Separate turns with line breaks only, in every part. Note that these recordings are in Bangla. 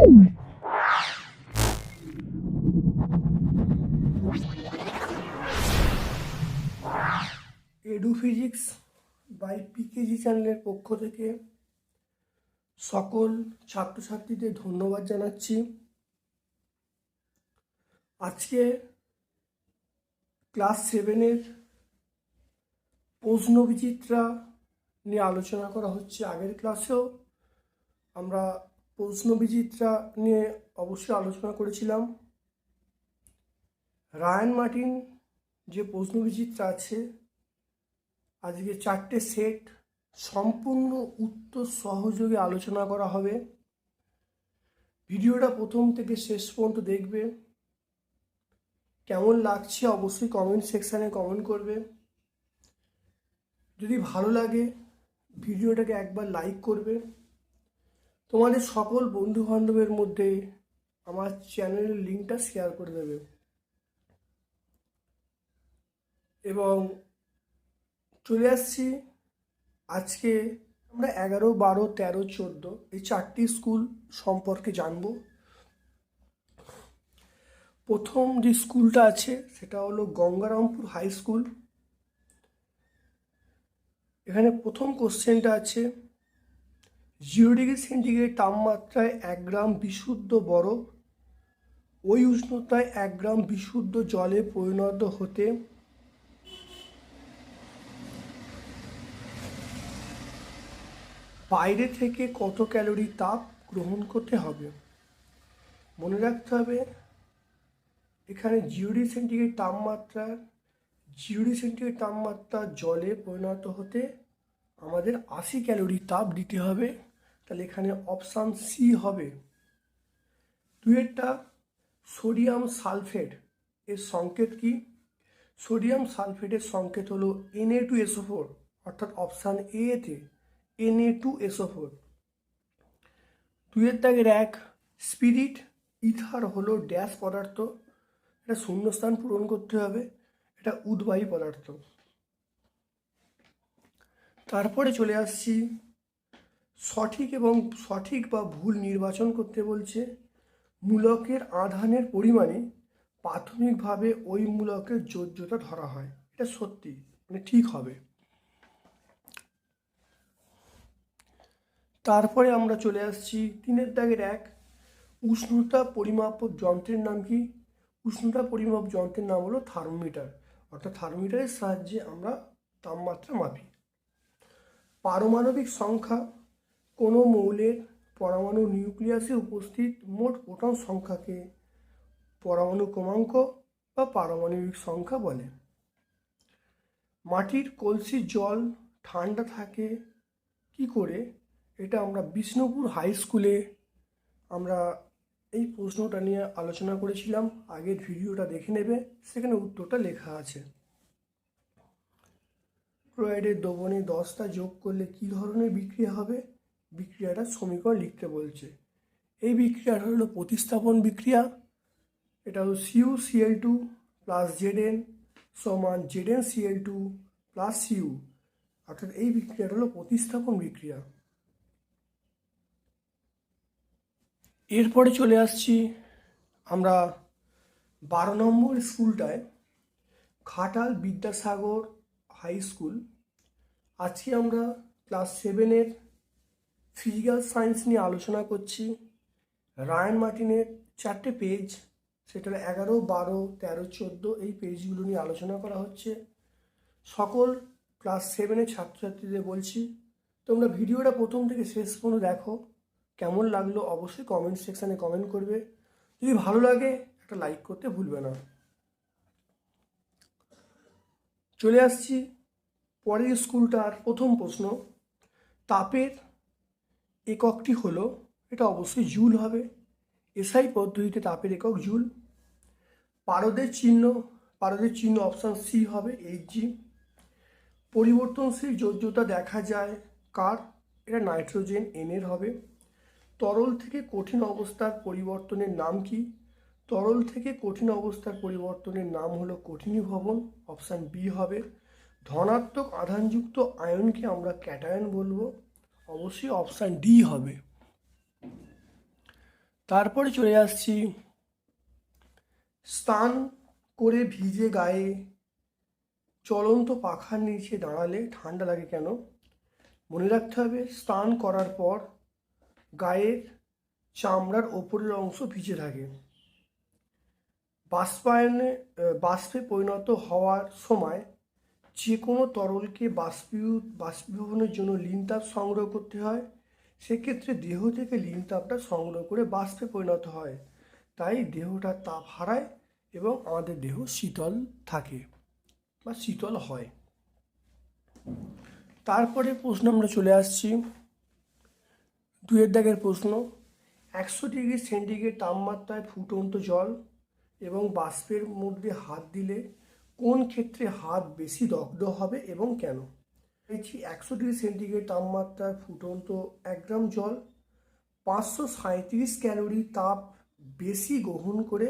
এডু ফিজিক্স বাই পিকেজি চ্যানেলের পক্ষ থেকে সকল ছাত্রছাত্রীদের ধন্যবাদ জানাচ্ছি। আজকে ক্লাস সেভেনের প্রশ্ন বিচিত্রা নিয়ে আলোচনা করা হচ্ছে আগের ক্লাসেও। আমরা প্রশ্ন বিচিত্রা নিয়ে অবশ্যই আলোচনা করেছিলাম। রায়ান মার্টিন যে প্রশ্ন বিচিত্রা আছে, আজকে চারটে সেট সম্পূর্ণ উত্তর সহযোগে আলোচনা করা হবে। ভিডিওটা প্রথম থেকে শেষ পর্যন্ত দেখবে। কেমন লাগছে অবশ্যই কমেন্ট সেকশানে কমেন্ট করবে। যদি ভালো লাগে, ভিডিওটাকে একবার লাইক করবে। তোমাদের সকল বন্ধু বান্ধবের মধ্যে আমার চ্যানেলের লিঙ্কটা শেয়ার করে দেবে। এবং চলে আসছি। আজকে আমরা এগারো, বারো, তেরো, চোদ্দ এই চারটি স্কুল সম্পর্কে জানব। প্রথম যে স্কুলটা আছে সেটা হলো গঙ্গারামপুর হাই স্কুল। এখানে প্রথম কোশ্চেনটা আছে জিরো ডিগ্রি সেন্টিগ্রেড তাপমাত্রায় এক গ্রাম বিশুদ্ধ বরফ, ওই উষ্ণতায় এক গ্রাম বিশুদ্ধ জলে পরিণত হতে বাইরে থেকে কত ক্যালোরি তাপ গ্রহণ করতে হবে? মনে রাখতে হবে, এখানে জিরো সেন্টিগ্রেড তাপমাত্রা, জিরো সেন্টিগ্রেড তাপমাত্রা জলে পরিণত হতে আমাদের আশি ক্যালোরি তাপ দিতে হবে। তাহলে এখানে অপশান সি হবে। দুয়েরটা সোডিয়াম সালফেট এর সংকেত কি? সোডিয়াম সালফেটের সংকেত হলো N A two S O four অর্থাৎ অপশান এতে N A two S O four দুইয়ের দাগের এক স্পিরিট ইথার হলো ড্যাশ পদার্থ। এটা শূন্যস্থান পূরণ করতে হবে, এটা উদ্বাহী পদার্থ। তারপরে চলে আসছি সঠিক এবং সঠিক বা ভুল নির্বাচন করতে বলছে, মূলকের আধানের পরিমাণে প্রাথমিকভাবে ওই মূলকের যোজ্যতা ধরা হয়। এটা সত্যি মানে ঠিক হবে। তারপরে আমরা চলে আসছি তিনের দাগের এক, উষ্ণতা পরিমাপক যন্ত্রের নাম কি? উষ্ণতা পরিমাপ যন্ত্রের নাম হলো থার্মোমিটার, অর্থাৎ থার্মোমিটারের সাহায্যে আমরা তাপমাত্রা মাপি। পারমাণবিক সংখ্যা কোনো মৌলের পরমাণু নিউক্লিয়াসে উপস্থিত মোট প্রোটন সংখ্যাকে পরমাণু ক্রমাঙ্ক বা পারমাণবিক সংখ্যা বলে। মাটির কলসির জল ঠান্ডা থাকে, কি করে? এটা আমরা বিষ্ণুপুর হাই স্কুলে আমরা এই প্রশ্নটা নিয়ে আলোচনা করেছিলাম। আগের ভিডিওটা দেখে নেবে, সেখানে উত্তরটা লেখা আছে। ক্লোরাইডের দ্রবণে দশটা যোগ করলে কী ধরনের বিক্রিয়া হবে? বিক্রিয়াটা সমীকরণ লিখতে বলছে। এই বিক্রিয়াটা হলো প্রতিস্থাপন বিক্রিয়া। এটা হলো C U, C L two plus Z N সমান Z N C L two plus C U. অর্থাৎ এই বিক্রিয়াটা হলো প্রতিস্থাপন বিক্রিয়া। এরপরে চলে আসছি আমরা বারো নম্বর স্কুলটায় খাটাল বিদ্যাসাগর হাই স্কুল। আজকে আমরা ক্লাস সেভেনের ফিজিক্যাল সায়েন্স নিয়ে আলোচনা করছি। রায়ান মার্টিনের চারটে পেজ সেটা এগারো, বারো, তেরো, চোদ্দ এই পেজগুলো নিয়ে আলোচনা করা হচ্ছে। সকল ক্লাস সেভেনের ছাত্রছাত্রীদের বলছি, তোমরা ভিডিওটা প্রথম থেকে শেষ পর্যন্ত দেখো। কেমন লাগল অবশ্যই কমেন্ট সেকশানে কমেন্ট করবে। যদি ভালো লাগে, একটা লাইক করতে ভুলবে না। চলে আসছি পরের স্কুলটার প্রথম প্রশ্ন। তাপের এককটি হলো, এটা অবশ্যই জুল হবে। এসআই পদ্ধতিতে তাপের একক জুল। পারদের চিহ্ন পারদের চিহ্ন অপশান সি হবে এইচ জি পরিবর্তনশীল যোজ্যতা দেখা যায় কার? এটা নাইট্রোজেন এনের হবে। তরল থেকে কঠিন অবস্থার পরিবর্তনের নাম কি? তরল থেকে কঠিন অবস্থার পরিবর্তনের নাম হলো কঠিনীভবন, অপশান বি হবে। ধনাত্মক আধানযুক্ত আয়নকে আমরা ক্যাটায়ন বলব। অবশ্যই অপশান ডি হবে। তারপরে চলে আসছি, স্নান করে ভিজে গায়ে চলন্ত পাখার নিচে দাঁড়ালে ঠান্ডা লাগে কেন? মনে রাখতে হবে, স্নান করার পর গায়ের চামড়ার ওপরের অংশ ভিজে থাকে। বাষ্পায়নে বাষ্পে পরিণত হওয়ার সময় যে কোনো তরলকে বাষ্পীয় বাষ্পীভবনের জন্য লিন তাপ সংগ্রহ করতে হয়। সেক্ষেত্রে দেহ থেকে লিন তাপটা সংগ্রহ করে বাষ্পে পরিণত হয়। তাই দেহটা তাপ হারায় এবং আমাদের দেহ শীতল থাকে বা শীতল হয়। তারপরে প্রশ্ন আমরা চলে আসছি। দুয়ের দাগের প্রশ্ন, একশো ডিগ্রি সেন্টিগ্রেড তাপমাত্রায় ফুটন্ত জল এবং বাষ্পের মধ্যে হাত দিলে কোন ক্ষেত্রে হাত বেশি দগ্ধ হবে এবং কেন? পেয়েছি একশো ডিগ্রি সেন্টিগ্রেড তাপমাত্রায় ফুটন্ত এক গ্রাম জল, পাঁচশো সাঁত্রিশ ক্যালোরি তাপ বেশি গ্রহণ করে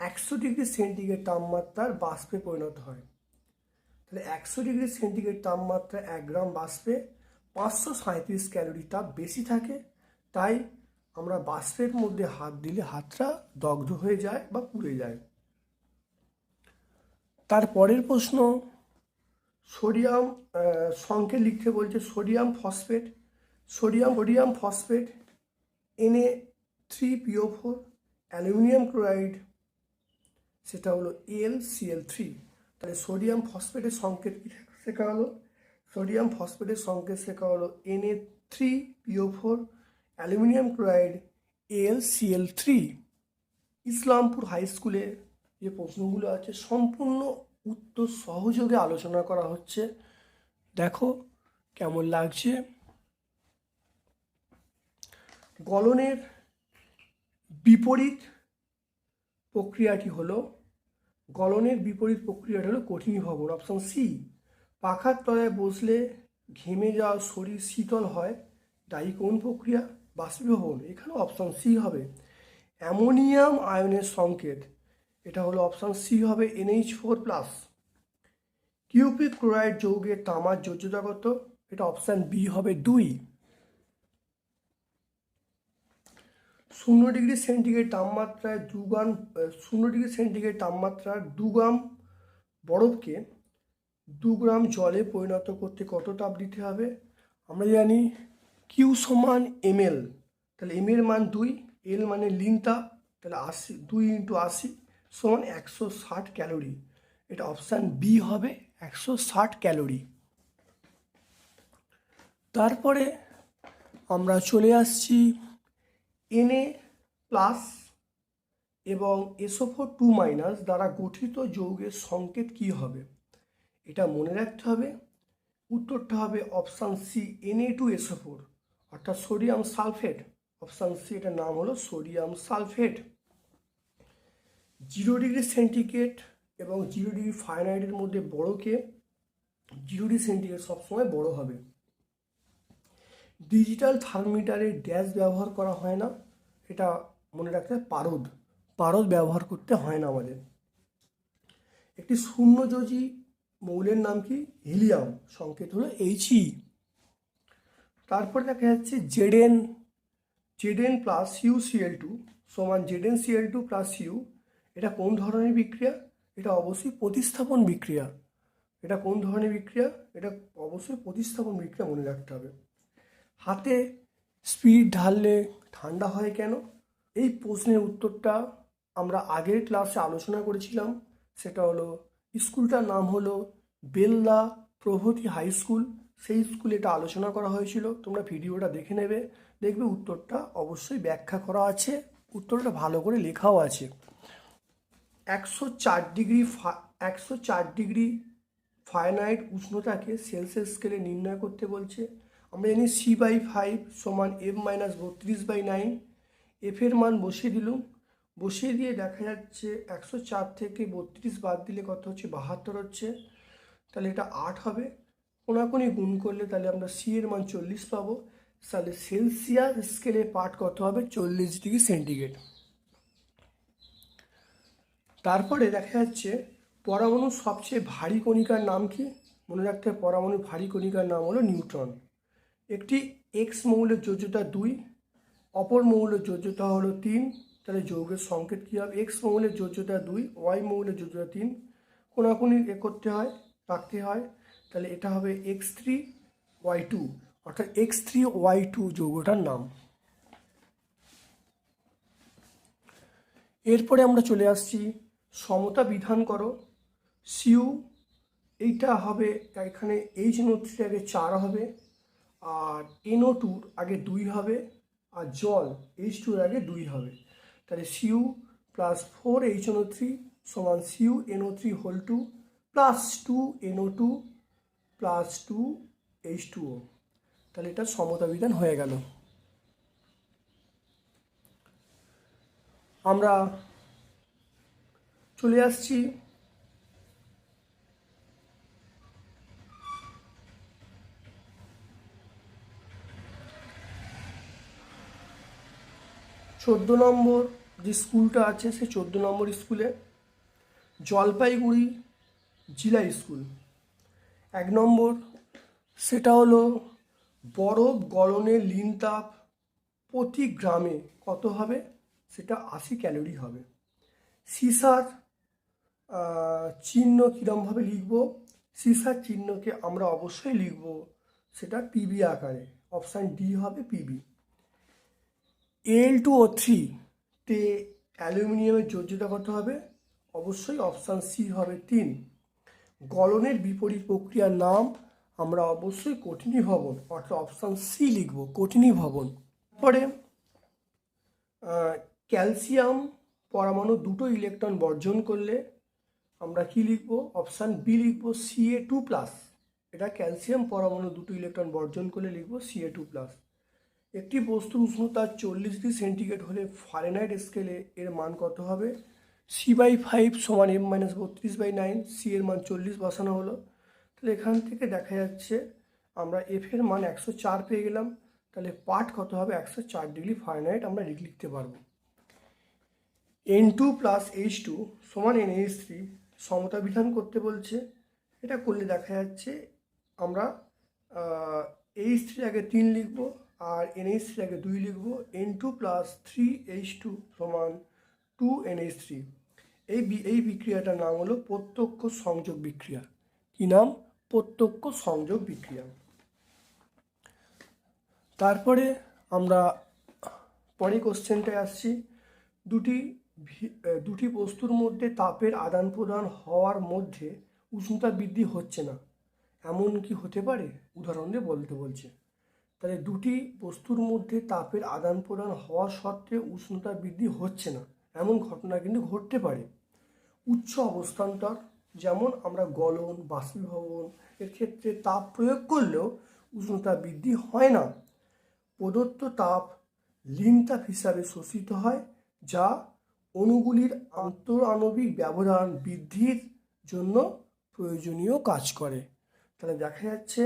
একশো ডিগ্রি সেন্টিগ্রেড তাপমাত্রার বাষ্পে পরিণত হয়। তাহলে একশো ডিগ্রি সেন্টিগ্রেড তাপমাত্রা এক গ্রাম বাষ্পে পাঁচশো সাঁত্রিশ ক্যালোরি তাপ বেশি থাকে, তাই আমরা বাষ্পের মধ্যে হাত দিলে হাতটা দগ্ধ হয়ে যায় বা পুড়ে যায়। তারপরের প্রশ্ন, সোডিয়াম সংকেত লিখতে বলছে sodium phosphate, sodium sodium phosphate N A three P O four aluminium chloride, সেটা হলো এল সিএল থ্রি তাহলে সোডিয়াম ফসফেটের সংকেত শেখা হলো, সোডিয়াম ফসফেটের সংকেত শেখা হলো N A three P O four aluminium chloride L C L three Islampur high স্কুলে যে প্রশ্নগুলো আছে, সম্পূর্ণ উত্তর সহযোগে আলোচনা করা হচ্ছে। দেখো কেমন লাগছে। গলনের বিপরীত প্রক্রিয়াটি হলো, গলনের বিপরীত প্রক্রিয়াটি হলো কঠিনীভবন অপশন সি পাখার তলায় বসলে ঘেমে যাওয়া শরীর শীতল হয়। তাই কোন প্রক্রিয়া? বাষ্পীভবন। এখানে অপশন সি হবে। অ্যামোনিয়াম আয়নের সংকেত। এটা হলো অপশান সি হবে N H four plus cupric chloride যৌগের তামার যোজ্যতা কত এটা অপশান বি হবে দুই। শূন্য ডিগ্রি সেন্টিগ্রেড তাপমাত্রায় দু গ্রাম শূন্য ডিগ্রি সেন্টিগ্রেড তাপমাত্রার দু গ্রাম বরফকে দু গ্রাম জলে পরিণত করতে কত তাপ দিতে হবে? আমরা জানি কিউ সমান এম এল তাহলে এম এর মান দুই এল মানে লিন তাপ, তাহলে আশি, দুই ইন্টু আশি। সমান একশো ষাট ক্যালোরি। এটা অপশান বি হবে, একশো ষাট ক্যালোরি। তারপরে আমরা চলে আসছি এনএ প্লাস এবং এসোফোর টু মাইনাস দ্বারা গঠিত যৌগের সংকেত কী হবে? এটা মনে রাখতে হবে। উত্তরটা হবে option C N A two S O four অর্থাৎ সোডিয়াম সালফেট অপশান সি এটার নাম হলো sodium sulphate zero degree centigrade এবং জিরো ডিগ্রি ফারেনহাইটের মধ্যে বড়কে জিরো ডিগ্রি সেন্টিগ্রেড সবসময় বড় হবে। ডিজিটাল থার্মোমিটারে ড্যাশ ব্যবহার করা হয় না। এটা মনে রাখতে পারদ। পারদ ব্যবহার করতে হয় না আমাদের। একটি শূন্যযোজী মৌলের নাম কি? হিলিয়াম। সংকেত হলো এইচই তারপরে দেখা যাচ্ছে Z N Z N plus U C L two সমান Z N C L two plus U এটা কোন ধরনের বিক্রিয়া? এটা অবশ্যই প্রতিস্থাপন বিক্রিয়া। এটা কোন ধরনের বিক্রিয়া? এটা অবশ্যই প্রতিস্থাপন বিক্রিয়া মনে রাখতে হবে। হাতে স্পিড ঢাললে ঠান্ডা হয় কেন? এই প্রশ্নের উত্তরটা আমরা আগের ক্লাসে আলোচনা করেছিলাম। সেটা হলো, স্কুলটার নাম হলো বেল্লা প্রভৃতি হাই স্কুল। সেই স্কুলে এটা আলোচনা করা হয়েছিল। তোমরা ভিডিওটা দেখে নেবে। দেখবে উত্তরটা অবশ্যই ব্যাখ্যা করা আছে। উত্তরটা ভালো করে লেখাও আছে। একশো চার ডিগ্রি একশো চার ডিগ্রি ফারেনহাইট উষ্ণতাকে সেলসিয়াস স্কেলে নির্ণয় করতে বলছে। আমরা জানি সি বাই ফাইভ সমান এফ মাইনাস বত্রিশ বাই নাইন এফের মান বসিয়ে দিলুম। বসিয়ে দিয়ে দেখা যাচ্ছে একশো চার থেকে বত্রিশ বাদ দিলে কত হচ্ছে? বাহাত্তর হচ্ছে। তাহলে এটা আট হবে। কোনাকুনি গুণ করলে তাহলে আমরা সি এর মান চল্লিশ পাবো। তাহলে সেলসিয়াস স্কেলে পাঠ কত হবে? চল্লিশ ডিগ্রি সেন্টিগ্রেড তারপরে দেখা যাচ্ছে পরমাণুর সবচেয়ে ভারী কণিকার নাম কি? মনে রাখতে হবে পরমাণুর ভারী কণিকার নাম হলো নিউট্রন। একটি এক্স মৌলের যোজ্যতা দুই, অপর মৌলের যোজ্যতা হলো তিন। তাহলে যৌগের সংকেত কী হবে? এক্স মৌলের যোজ্যতা দুই ওয়াই মৌলের যোজ্যতা তিন। কোনাকুনি এ করতে হয়, রাখতে হয়। তাহলে এটা হবে এক্স থ্রি ওয়াই টু অর্থাৎ এক্স থ্রি ওয়াই টু যৌগটার নাম। এরপরে আমরা চলে আসছি সমতা বিধান করো। সিউ, এইটা হবে, এখানে এইচ নো থ্রি আগে চার হবে, আর এনও টুর আগে দুই হবে, আর জল এইচ টুর আগে দুই হবে। তাহলে C U plus four H N O three সমান C U N O three whole two plus two N O two plus two H two O. তাহলে এটা সমতা বিধান হয়ে গেল। আমরা চলে আসছি। চোদ্দ নম্বর যে স্কুলটা আছে, সেই চোদ্দ নম্বর স্কুলে জলপাইগুড়ি জেলা স্কুল। এক নম্বর, সেটা হলো বরফ গলনের লিন তাপ প্রতি গ্রামে কত হবে? সেটা আশি ক্যালোরি হবে। সিসার চিহ্ন কীরমভাবে লিখব? সিসার চিহ্নকে আমরা অবশ্যই লিখব সেটা পিবি আকারে। অপশান ডি হবে P B L two O three তে অ্যালুমিনিয়ামের যোজ্যতা কত হবে? অবশ্যই অপশান সি হবে তিন। গলনের বিপরীত প্রক্রিয়ার নাম আমরা অবশ্যই কঠিনী ভবন অর্থাৎ অপশান সি লিখব, কঠিনী ভবন। পরে ক্যালসিয়াম পরমাণু দুটো ইলেকট্রন বর্জন করলে আমরা কি লিখব? অপশান বি লিখব সিএ টু প্লাস এটা ক্যালসিয়াম পরমাণু দুটো ইলেকট্রন বর্জন করলে লিখব সিএ টু প্লাস একটি বস্তুর উষ্ণতা চল্লিশ ডিগ্রি সেন্টিগ্রেড হলে ফারেনহাইট স্কেলে এর মান কত হবে? সি বাই ফাইভ সমান এম মাইনাস বত্রিশ বাই নাইন সি এর মান চল্লিশ বসানো হলো। তাহলে এখান থেকে দেখা যাচ্ছে আমরা এফ এর মান একশো চার পেয়ে গেলাম। তাহলে পার্ট কত হবে? একশো চার ডিগ্রি ফারেনহাইট আমরা লিখ- লিখতে পারব। N two plus H two সমান এন এইচ থ্রি সমতা বিধান করতে বলছে, এটা করলে দেখা যাচ্ছে আমরা এইচ থ্রি আগে তিন লিখব আর এইচ থ্রি আগে দুই লিখব। N two plus three H two সমান টু এইচ থ্রি এই এই বিক্রিয়াটার নাম হলো প্রত্যক্ষ সংযোগ বিক্রিয়া। কি নাম? প্রত্যক্ষ সংযোগ বিক্রিয়া। তারপরে আমরা পরে কোশ্চেনটায় আসছি। দুটি দুটি বস্তুর মধ্যে তাপের আদান প্রদান হওয়ার মধ্যে উষ্ণতা বৃদ্ধি হচ্ছে না। এমন কি হতে পারে? উদাহরণ দিয়ে বলতে বলছে। তাহলে দুটি বস্তুর মধ্যে তাপের আদান প্রদান হওয়া সত্ত্বেও উষ্ণতা বৃদ্ধি হচ্ছে না। এমন ঘটনা কিন্তু ঘটতে পারে। উচ্চ অবস্থান্তর, যেমন আমরা গলন, বাষ্পীভবন, এর ক্ষেত্রে তাপ প্রয়োগ করলেও উষ্ণতা বৃদ্ধি হয় না। প্রদত্ত তাপ লিন তাপ হিসাবে শোষিত হয়, যা অণুগুলির আন্তরাণবিক ব্যবধান বৃদ্ধির জন্য প্রয়োজনীয় কাজ করে। তাহলে দেখা যাচ্ছে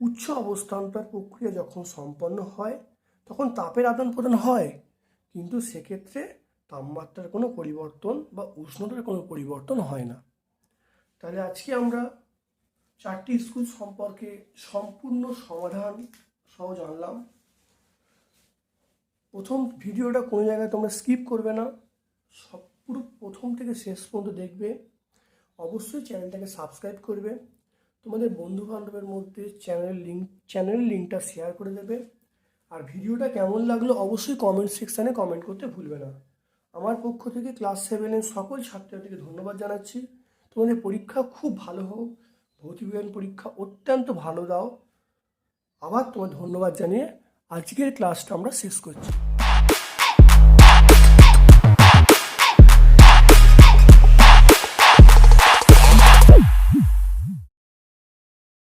উচ্চ অবস্থান্তর প্রক্রিয়া যখন সম্পন্ন হয়, তখন তাপের আদান প্রদান হয়। কিন্তু সেক্ষেত্রে তাপমাত্রার কোনো পরিবর্তন বা উষ্ণতার কোনো পরিবর্তন হয় না। তাহলে আজকে আমরা চারটি স্কুল সম্পর্কে সম্পূর্ণ সমাধান সহ জানলাম। প্রথম ভিডিওটা কোনো জায়গায় তোমরা স্কিপ করবে না। সব পুরো প্রথম থেকে শেষ পর্যন্ত দেখবে। অবশ্যই চ্যানেলটাকে সাবস্ক্রাইব করবে। তোমাদের বন্ধু বান্ধবের মধ্যে চ্যানেল লিঙ্ক চ্যানেল লিঙ্কটা শেয়ার করে দেবে। আর ভিডিওটা কেমন লাগল অবশ্যই কমেন্ট সেকশানে কমেন্ট করতে ভুলবে না। আমার পক্ষ থেকে ক্লাস সেভেনের সকল ছাত্রছাত্রীকে ধন্যবাদ জানাচ্ছি। তোমাদের পরীক্ষা খুব ভালো হোক, ভৌতিক পরীক্ষা অত্যন্ত ভালো দাও। আবার তোমার ধন্যবাদ জানিয়ে আজকের ক্লাসটা আমরা শেষ করছি।